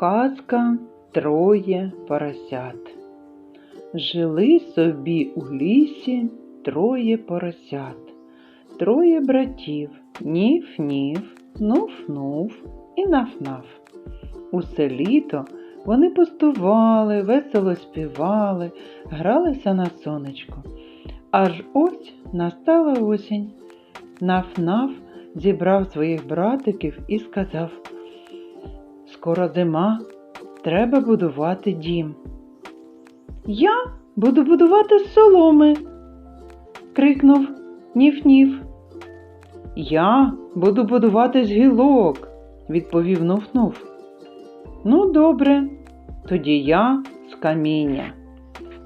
Казка троє поросят. Жили собі у лісі троє поросят, троє братів Ніф-ніф, Нуф-нуф і Наф-наф. Усе літо вони пустували, весело співали, гралися на сонечку. Аж ось настала осінь. Наф-наф зібрав своїх братиків і сказав Скоро зима, треба будувати дім. Я буду будувати соломи, крикнув Ніф-ніф. Я буду будувати з гілок, відповів Нуф-нуф. Ну, добре, тоді я з каміння.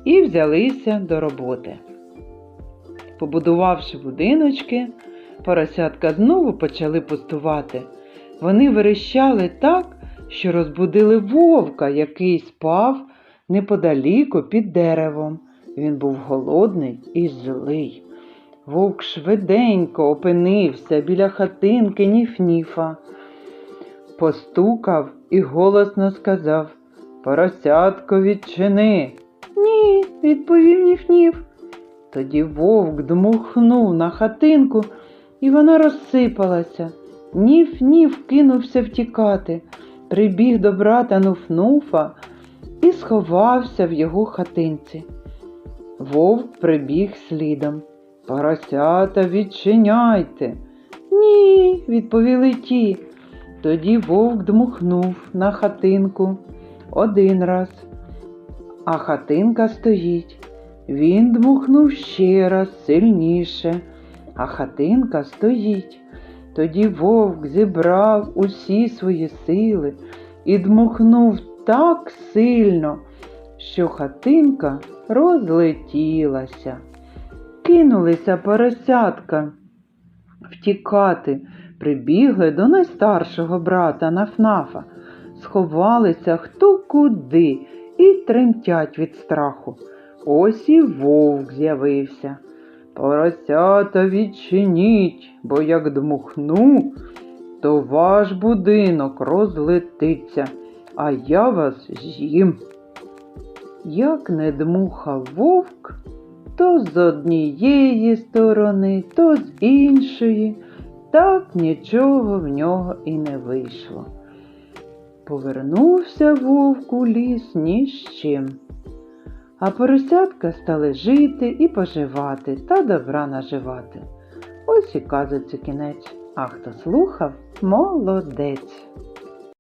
І взялися до роботи. Побудувавши будиночки, поросятка знову почали пустувати. Вони верещали так, що розбудили вовка, який спав неподаліку під деревом. Він був голодний і злий. Вовк швиденько опинився біля хатинки Ніф-ніфа, постукав і голосно сказав Поросятко, відчини. Ні, відповів Ніф-ніф. Тоді вовк дмухнув на хатинку, і вона розсипалася. Ніф-ніф кинувся втікати, прибіг до брата Нуф-нуфа і сховався в його хатинці. Вовк прибіг слідом. Поросята, відчиняйте. Ні, відповіли ті. Тоді вовк дмухнув на хатинку один раз, а хатинка стоїть. Він дмухнув ще раз сильніше, а хатинка стоїть. Тоді вовк зібрав усі свої сили і дмухнув так сильно, що хатинка розлетілася. Кинулися поросятка втікати, прибігли до найстаршого брата Нафнафа, сховалися хто куди і тремтять від страху. Ось і вовк з'явився. Поросята відчиніть, бо як дмухну, то ваш будинок розлетиться, а я вас з'їм. Як не дмухав вовк, то з однієї сторони, то з іншої, так нічого в нього і не вийшло. Повернувся вовк у ліс ні з чим. А поросятка стали жити і поживати та добра наживати. Ось і казується кінець. А хто слухав, молодець.